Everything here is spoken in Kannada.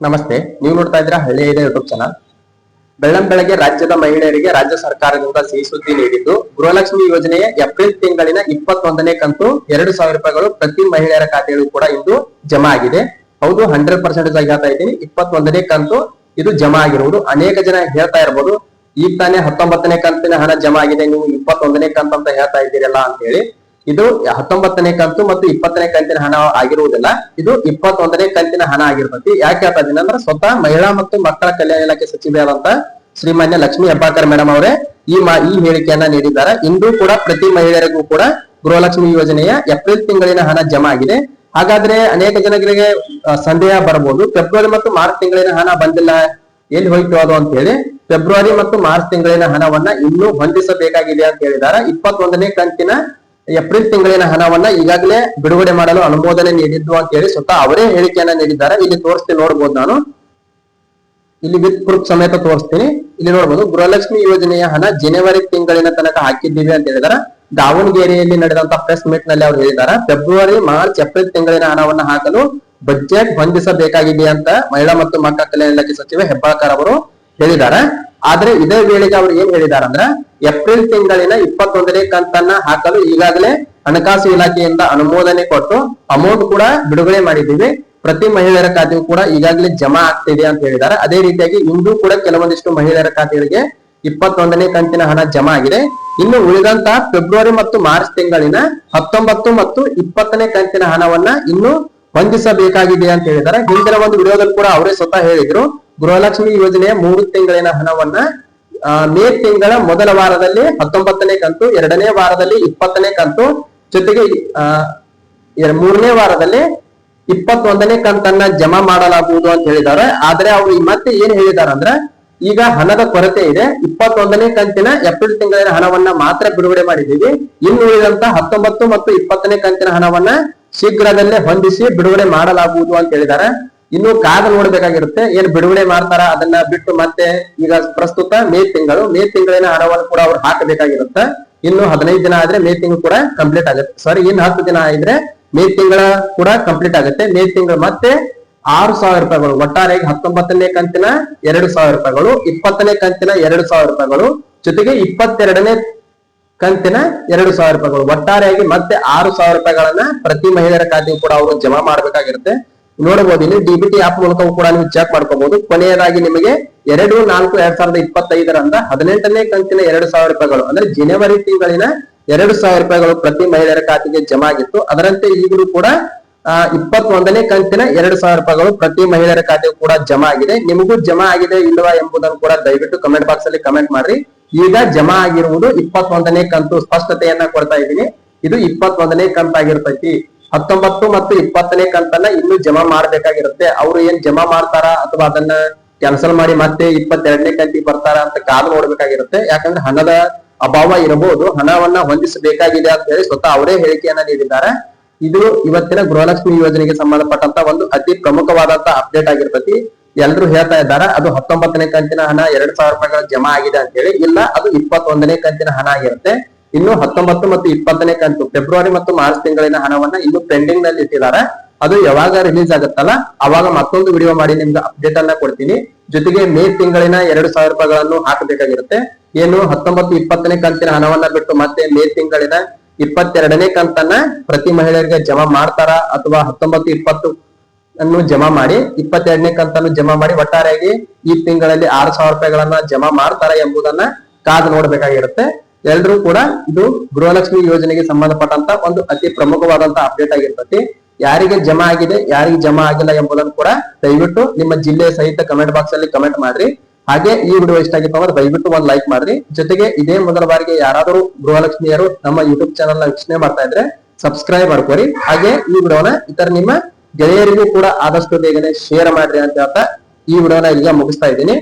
ನಮಸ್ತೆ, ನೀವು ನೋಡ್ತಾ ಇದ್ದೀರಾ ಹಳ್ಳಿ ಇದೆ ಯೂಟ್ಯೂಬ್ ಚಾನಲ್ ಬೆಳ್ಳಂ ಬೆಳಗ್ಗೆ ರಾಜ್ಯದ ಮಹಿಳೆಯರಿಗೆ ರಾಜ್ಯ ಸರ್ಕಾರದಿಂದ ಸಿಹಿ ಸುದ್ದಿ ನೀಡಿದ್ದು, ಗೃಹಲಕ್ಷ್ಮಿ ಯೋಜನೆಯ ಏಪ್ರಿಲ್ ತಿಂಗಳಿನ ಇಪ್ಪತ್ತೊಂದನೇ ಕಂತು ಎರಡು ಸಾವಿರ ರೂಪಾಯಿಗಳು ಪ್ರತಿ ಮಹಿಳೆಯರ ಖಾತೆಗಳು ಕೂಡ ಇಂದು ಜಮಾ ಆಗಿದೆ. ಹೌದು ಹಂಡ್ರೆಡ್ ಪರ್ಸೆಂಟೇಜ್ ಆಗಿ ಹೇಳ್ತಾ ಇದ್ದೀನಿ. ಇಪ್ಪತ್ತೊಂದನೇ ಕಂತು ಇದು ಜಮಾ ಆಗಿರುವುದು. ಅನೇಕ ಜನ ಹೇಳ್ತಾ ಇರ್ಬೋದು, ಈಗ ತಾನೇ ಹತ್ತೊಂಬತ್ತನೇ ಕಂತಿನ ಹಣ ಜಮಾ ಆಗಿದೆ, ನೀವು ಇಪ್ಪತ್ತೊಂದನೇ ಕಂತು ಅಂತ ಹೇಳ್ತಾ ಇದ್ದೀರಲ್ಲ ಅಂತ ಹೇಳಿ ಇದು ಹತ್ತೊಂಬತ್ತನೇ ಕಂತು ಮತ್ತು ಇಪ್ಪತ್ತನೇ ಕಂತಿನ ಹಣ ಆಗಿರುವುದಿಲ್ಲ. ಇದು ಇಪ್ಪತ್ತೊಂದನೇ ಕಂತಿನ ಹಣ ಆಗಿರ್ತೈತಿ ಯಾಕೆ ಹೇಳ್ತಾ ಇದೀನಿ ಅಂದ್ರೆ ಸ್ವತಃ ಮಹಿಳಾ ಮತ್ತು ಮಕ್ಕಳ ಕಲ್ಯಾಣ ಇಲಾಖೆ ಸಚಿವೆಯಾದಂತ ಶ್ರೀಮಾನ್ಯ ಲಕ್ಷ್ಮೀ ಹೆಬ್ಬಾಕರ್ ಮೇಡಮ್ ಅವರೇ ಈ ಈ ಹೇಳಿಕೆಯನ್ನ ನೀಡಿದ್ದಾರೆ. ಇಂದು ಕೂಡ ಪ್ರತಿ ಮಹಿಳೆಯರಿಗೂ ಕೂಡ ಗೃಹಲಕ್ಷ್ಮಿ ಯೋಜನೆಯ ಏಪ್ರಿಲ್ ತಿಂಗಳಿನ ಹಣ ಜಮಾ ಆಗಿದೆ. ಹಾಗಾದ್ರೆ ಅನೇಕ ಜನಗಳಿಗೆ ಸಂದೇಹ ಬರಬಹುದು ಫೆಬ್ರವರಿ ಮತ್ತು ಮಾರ್ಚ್ ತಿಂಗಳಿನ ಹಣ ಬಂದಿಲ್ಲ. ಎಲ್ಲಿ ಹೋಯ್ತು ಅದು ಅಂತ ಹೇಳಿ ಫೆಬ್ರವರಿ ಮತ್ತು ಮಾರ್ಚ್ ತಿಂಗಳಿನ ಹಣವನ್ನ ಇನ್ನೂ ಹೊಂದಿಸಬೇಕಾಗಿದೆ ಅಂತ ಹೇಳಿದ್ದಾರೆ. ಇಪ್ಪತ್ತೊಂದನೇ ಕಂತಿನ ಏಪ್ರಿಲ್ ತಿಂಗಳಿನ ಹಣವನ್ನ ಈಗಾಗಲೇ ಬಿಡುಗಡೆ ಮಾಡಲು ಅನುಮೋದನೆ ನೀಡಿದ್ದು ಅಂತ ಹೇಳಿ ಸ್ವತಃ ಅವರೇ ಹೇಳಿಕೆಯನ್ನ ನೀಡಿದ್ದಾರೆ. ಇಲ್ಲಿ ತೋರಿಸ್ತೀನಿ, ನೋಡ್ಬೋದು ನಾನು. ಇಲ್ಲಿ ವಿತ್ ಪ್ರೂಫ್ ಸಮೇತ ತೋರಿಸ್ತೀನಿ. ಇಲ್ಲಿ ನೋಡ್ಬೋದು, ಗೃಹಲಕ್ಷ್ಮಿ ಯೋಜನೆಯ ಹಣ ಜನವರಿ ತಿಂಗಳಿನ ತನಕ ಹಾಕಿದ್ದೀವಿ ಅಂತ ಹೇಳಿದಾರೆ ದಾವಣಗೆರೆಯಲ್ಲಿ ನಡೆದಂತ ಪ್ರೆಸ್ ಮೀಟ್ನಲ್ಲಿ ಅವರು ಹೇಳಿದ್ದಾರೆ. ಫೆಬ್ರವರಿ, ಮಾರ್ಚ್, ಏಪ್ರಿಲ್ ತಿಂಗಳಿನ ಹಣವನ್ನ ಹಾಕಲು ಬಜೆಟ್ ಹೊಂದಿಸಬೇಕಾಗಿದೆ ಅಂತ ಮಹಿಳಾ ಮತ್ತು ಮಕ್ಕಳ ಕಲ್ಯಾಣ ಇಲಾಖೆ ಸಚಿವ ಹೆಬ್ಬಾಳ್ಕರ್ ಅವರು ಹೇಳಿದ್ದಾರೆ. ಆದ್ರೆ ಇದೇ ವೇಳೆಗೆ ಅವರು ಏನ್ ಹೇಳಿದಾರಂದ್ರೆ ಅಂದ್ರೆ ಏಪ್ರಿಲ್ ತಿಂಗಳಿನ ಇಪ್ಪತ್ತೊಂದನೇ ಕಂತನ್ನ ಹಾಕಲು ಈಗಾಗಲೇ ಹಣಕಾಸು ಇಲಾಖೆಯಿಂದ ಅನುಮೋದನೆ ಕೊಟ್ಟು ಅಮೌಂಟ್ ಕೂಡ ಬಿಡುಗಡೆ ಮಾಡಿದ್ದೀವಿ. ಪ್ರತಿ ಮಹಿಳೆಯರ ಖಾತೆಯು ಕೂಡ ಈಗಾಗಲೇ ಜಮಾ ಆಗ್ತಿದೆ ಅಂತ ಹೇಳಿದ್ದಾರೆ. ಅದೇ ರೀತಿಯಾಗಿ ಇಂದು ಕೂಡ ಕೆಲವೊಂದಿಷ್ಟು ಮಹಿಳೆಯರ ಖಾತೆಗಳಿಗೆ ಇಪ್ಪತ್ತೊಂದನೇ ಕಂತಿನ ಹಣ ಜಮಾ ಆಗಿದೆ. ಇನ್ನು ಉಳಿದಂತಹ ಫೆಬ್ರವರಿ ಮತ್ತು ಮಾರ್ಚ್ ತಿಂಗಳಿನ ಹತ್ತೊಂಬತ್ತು ಮತ್ತು ಇಪ್ಪತ್ತನೇ ಕಂತಿನ ಹಣವನ್ನ ಇನ್ನು ಹೊಂದಿಸಬೇಕಾಗಿದೆ ಅಂತ ಹೇಳಿದ್ದಾರೆ. ಹಿಂದಿನ ಒಂದು ವಿಡಿಯೋದಲ್ಲಿ ಕೂಡ ಅವರೇ ಸ್ವತಃ ಹೇಳಿದ್ರು. ಗೃಹಲಕ್ಷ್ಮಿ ಯೋಜನೆಯ ಮೂರು ತಿಂಗಳಿನ ಹಣವನ್ನ ಮೇ ತಿಂಗಳ ಮೊದಲ ವಾರದಲ್ಲಿ, ಹತ್ತೊಂಬತ್ತನೇ ಕಂತು, ಎರಡನೇ ವಾರದಲ್ಲಿ ಇಪ್ಪತ್ತನೇ ಕಂತು, ಜೊತೆಗೆ ಮೂರನೇ ವಾರದಲ್ಲಿ ಇಪ್ಪತ್ತೊಂದನೇ ಕಂತನ್ನ ಜಮಾ ಮಾಡಲಾಗುವುದು ಅಂತ ಹೇಳಿದ್ದಾರೆ. ಆದ್ರೆ ಅವರು ಮತ್ತೆ ಏನ್ ಹೇಳಿದ್ದಾರೆ ಅಂದ್ರೆ, ಈಗ ಹಣದ ಕೊರತೆ ಇದೆ. ಇಪ್ಪತ್ತೊಂದನೇ ಕಂತಿನ ಏಪ್ರಿಲ್ ತಿಂಗಳಿನ ಹಣವನ್ನ ಮಾತ್ರ ಬಿಡುಗಡೆ ಮಾಡಿದ್ದೀವಿ. ಇನ್ನು ಉಳಿದಂತ ಹತ್ತೊಂಬತ್ತು ಮತ್ತು ಇಪ್ಪತ್ತನೇ ಕಂತಿನ ಹಣವನ್ನ ಶೀಘ್ರದಲ್ಲೇ ಹೊಂದಿಸಿ ಬಿಡುಗಡೆ ಮಾಡಲಾಗುವುದು ಅಂತ ಹೇಳಿದ್ದಾರೆ. ಇನ್ನು ಕಾದ ನೋಡ್ಬೇಕಾಗಿರುತ್ತೆ. ಏನ್ ಬಿಡುಗಡೆ ಮಾಡ್ತಾರ ಅದನ್ನ ಬಿಟ್ಟು ಮತ್ತೆ ಈಗ ಪ್ರಸ್ತುತ ಮೇ ತಿಂಗಳು, ಮೇ ತಿಂಗಳಿನ ಹಣವನ್ನು ಕೂಡ ಅವ್ರು ಹಾಕಬೇಕಾಗಿರುತ್ತೆ. ಇನ್ನು ಹದಿನೈದು ದಿನ ಆದ್ರೆ ಮೇ ತಿಂಗಳು ಕೂಡ ಕಂಪ್ಲೀಟ್ ಆಗುತ್ತೆ. ಸಾರಿ ಇನ್ನು ಹತ್ತು ದಿನ ಆದ್ರೆ ಮೇ ತಿಂಗಳ ಕೂಡ ಕಂಪ್ಲೀಟ್ ಆಗುತ್ತೆ. ಮೇ ತಿಂಗಳು ಮತ್ತೆ ಆರು ಸಾವಿರ ರೂಪಾಯಿಗಳು. ಒಟ್ಟಾರೆ ಹತ್ತೊಂಬತ್ತನೇ ಕಂತಿನ ಎರಡು ಸಾವಿರ ರೂಪಾಯಿಗಳು, ಇಪ್ಪತ್ತನೇ ಕಂತಿನ ಎರಡು ಸಾವಿರ ರೂಪಾಯಿಗಳು, ಜೊತೆಗೆ ಇಪ್ಪತ್ತೆರಡನೇ ಕಂತಿನ ಎರಡು ಸಾವಿರ ರೂಪಾಯಿಗಳು. ಒಟ್ಟಾರೆಯಾಗಿ ಮತ್ತೆ ಆರು ಸಾವಿರ ರೂಪಾಯಿಗಳನ್ನ ಪ್ರತಿ ಮಹಿಳೆಯರ ಖಾತೆಗೂ ಕೂಡ ಅವರು ಜಮಾ ಮಾಡಬೇಕಾಗಿರುತ್ತೆ. ನೋಡಬಹುದು. ಇಲ್ಲಿ ಡಿಬಿಟಿ ಆಪ್ ಮೂಲಕವೂ ಕೂಡ ನೀವು ಚೆಕ್ ಮಾಡ್ಕೋಬಹುದು. ಕೊನೆಯದಾಗಿ ನಿಮಗೆ ಎರಡು, ನಾಲ್ಕು, ಎರಡ್ ಸಾವಿರದ ಇಪ್ಪತ್ತೈದರಂದ ಹದಿನೆಂಟನೇ ಕಂತಿನ ಎರಡು ಸಾವಿರ ರೂಪಾಯಿಗಳು. ಅಂದ್ರೆ ಜನವರಿ ತಿಂಗಳಿನ ಎರಡು ಸಾವಿರ ರೂಪಾಯಿಗಳು ಪ್ರತಿ ಮಹಿಳೆಯರ ಖಾತೆಗೆ ಜಮಾ ಆಗಿತ್ತು. ಅದರಂತೆ ಈಗಲೂ ಕೂಡ ಇಪ್ಪತ್ತೊಂದನೇ ಕಂತಿನ ಎರಡು ಸಾವಿರ ರೂಪಾಯಿಗಳು ಪ್ರತಿ ಮಹಿಳೆಯರ ಖಾತೆಗೂ ಕೂಡ ಜಮಾ ಆಗಿದೆ. ನಿಮಗೂ ಜಮಾ ಆಗಿದೆ ಇಲ್ವಾ ಎಂಬುದನ್ನು ಕೂಡ ದಯವಿಟ್ಟು ಕಮೆಂಟ್ ಬಾಕ್ಸ್ ಅಲ್ಲಿ ಕಮೆಂಟ್ ಮಾಡ್ರಿ. ಈಗ ಜಮಾ ಆಗಿರುವುದು ಇಪ್ಪತ್ತೊಂದನೇ ಕಂತು ಸ್ಪಷ್ಟತೆಯನ್ನ ಕೊಡ್ತಾ ಇದ್ದೀನಿ. ಇದು ಇಪ್ಪತ್ತೊಂದನೇ ಕಂತಾಗಿರ್ತೈತಿ. ಹತ್ತೊಂಬತ್ತು ಮತ್ತು ಇಪ್ಪತ್ತನೇ ಕಂತನ್ನ ಇನ್ನು ಜಮಾ ಮಾಡ್ಬೇಕಾಗಿರುತ್ತೆ. ಅವ್ರು ಏನ್ ಜಮಾ ಮಾಡ್ತಾರ ಅಥವಾ ಅದನ್ನ ಕ್ಯಾನ್ಸಲ್ ಮಾಡಿ ಮತ್ತೆ ಇಪ್ಪತ್ತೆರಡನೇ ಕಂತಿಗೆ ಬರ್ತಾರ ಅಂತ ಕಾದು ನೋಡ್ಬೇಕಾಗಿರುತ್ತೆ. ಯಾಕಂದ್ರೆ ಹಣದ ಅಭಾವ ಇರಬಹುದು. ಹಣವನ್ನ ಹೊಂದಿಸಬೇಕಾಗಿದೆ ಅಂತ ಹೇಳಿ ಸ್ವತಃ ಅವರೇ ಹೇಳಿಕೆಯನ್ನ ನೀಡಿದ್ದಾರೆ. ಇದು ಇವತ್ತಿನ ಗೃಹಲಕ್ಷ್ಮಿ ಯೋಜನೆಗೆ ಸಂಬಂಧಪಟ್ಟಂತ ಒಂದು ಅತಿ ಪ್ರಮುಖವಾದಂತ ಅಪ್ಡೇಟ್ ಆಗಿರ್ತತಿ. ಎಲ್ರು ಹೇಳ್ತಾ ಇದ್ದಾರೆ, ಅದು ಹತ್ತೊಂಬತ್ತನೇ ಕಂತಿನ ಹಣ ಎರಡ್ ಸಾವಿರ ರೂಪಾಯಿಗಳ ಜಮಾ ಆಗಿದೆ ಅಂತ ಹೇಳಿ. ಇಲ್ಲ, ಅದು ಇಪ್ಪತ್ತೊಂದನೇ ಕಂತಿನ ಹಣ ಆಗಿರುತ್ತೆ. ಇನ್ನು ಹತ್ತೊಂಬತ್ತು ಮತ್ತು ಇಪ್ಪತ್ತನೇ ಕಂತು. ಫೆಬ್ರವರಿ ಮತ್ತು ಮಾರ್ಚ್ ತಿಂಗಳಿನ ಹಣವನ್ನ ಇನ್ನು ಪೆಂಡಿಂಗ್ನಲ್ಲಿ ಇಟ್ಟಿದ್ದಾರೆ. ಅದು ಯಾವಾಗ ರಿಲೀಸ್ ಆಗುತ್ತಲ್ಲ, ಅವಾಗ ಮತ್ತೊಂದು ವಿಡಿಯೋ ಮಾಡಿ ನಿಮ್ಗೆ ಅಪ್ಡೇಟ್ ಅನ್ನ ಕೊಡ್ತೀನಿ. ಜೊತೆಗೆ ಮೇ ತಿಂಗಳಿನ ಎರಡು ಸಾವಿರ ರೂಪಾಯಿಗಳನ್ನು ಹಾಕಬೇಕಾಗಿರುತ್ತೆ. ಏನು ಹತ್ತೊಂಬತ್ತು, ಇಪ್ಪತ್ತನೇ ಕಂತಿನ ಹಣವನ್ನ ಬಿಟ್ಟು ಮತ್ತೆ ಮೇ ತಿಂಗಳಿನ ಇಪ್ಪತ್ತೆರಡನೇ ಕಂತನ್ನ ಪ್ರತಿ ಮಹಿಳೆಯರಿಗೆ ಜಮಾ ಮಾಡ್ತಾರ ಅಥವಾ ಹತ್ತೊಂಬತ್ತು, ಇಪ್ಪತ್ತು ಅನ್ನು ಜಮಾ ಮಾಡಿ, ಇಪ್ಪತ್ತೆರಡನೇ ಕಂತನ್ನು ಜಮಾ ಮಾಡಿ ಒಟ್ಟಾರೆಯಾಗಿ ಈ ತಿಂಗಳಲ್ಲಿ ಆರು ಸಾವಿರ ರೂಪಾಯಿಗಳನ್ನ ಜಮಾ ಮಾಡ್ತಾರ ಎಂಬುದನ್ನ ಕಾದು ನೋಡ್ಬೇಕಾಗಿರುತ್ತೆ. ಎಲ್ರೂ ಕೂಡ ಇದು ಗೃಹಲಕ್ಷ್ಮಿ ಯೋಜನೆಗೆ ಸಂಬಂಧಪಟ್ಟಂತ ಒಂದು ಅತಿ ಪ್ರಮುಖವಾದಂತ ಅಪ್ಡೇಟ್ ಆಗಿರ್ತತಿ. ಯಾರಿಗೆ ಜಮಾ ಆಗಿದೆ, ಯಾರಿಗೆ ಜಮಾ ಆಗಿಲ್ಲ ಎಂಬುದನ್ನು ಕೂಡ ದಯವಿಟ್ಟು ನಿಮ್ಮ ಜಿಲ್ಲೆ ಸಹಿತ ಕಮೆಂಟ್ ಬಾಕ್ಸ್ ಅಲ್ಲಿ ಕಮೆಂಟ್ ಮಾಡ್ರಿ. ಹಾಗೆ ಈ ವಿಡಿಯೋ ಇಷ್ಟ ಆಗಿತ್ತು ಅಂದ್ರೆ ದಯವಿಟ್ಟು ಒಂದು ಲೈಕ್ ಮಾಡ್ರಿ. ಜೊತೆಗೆ ಇದೇ ಮೊದಲ ಬಾರಿಗೆ ಯಾರಾದರೂ ಗೃಹಲಕ್ಷ್ಮಿಯರು ನಮ್ಮ ಯೂಟ್ಯೂಬ್ ಚಾನಲ್ನ ವೀಕ್ಷಣೆ ಮಾಡ್ತಾ ಇದ್ರೆ ಸಬ್ಸ್ಕ್ರೈಬ್ ಮಾಡ್ಕೊರಿ. ಹಾಗೆ ಈ ವಿಡಿಯೋನ ಇತರ ನಿಮ್ಮ ಗೆಳೆಯರಿಗೂ ಕೂಡ ಆದಷ್ಟು ಬೇಗನೆ ಶೇರ್ ಮಾಡ್ರಿ ಅಂತ ಹೇಳ್ತಾ ಈ ವಿಡಿಯೋನ ಈಗ ಮುಗಿಸ್ತಾ ಇದ್ದೀನಿ.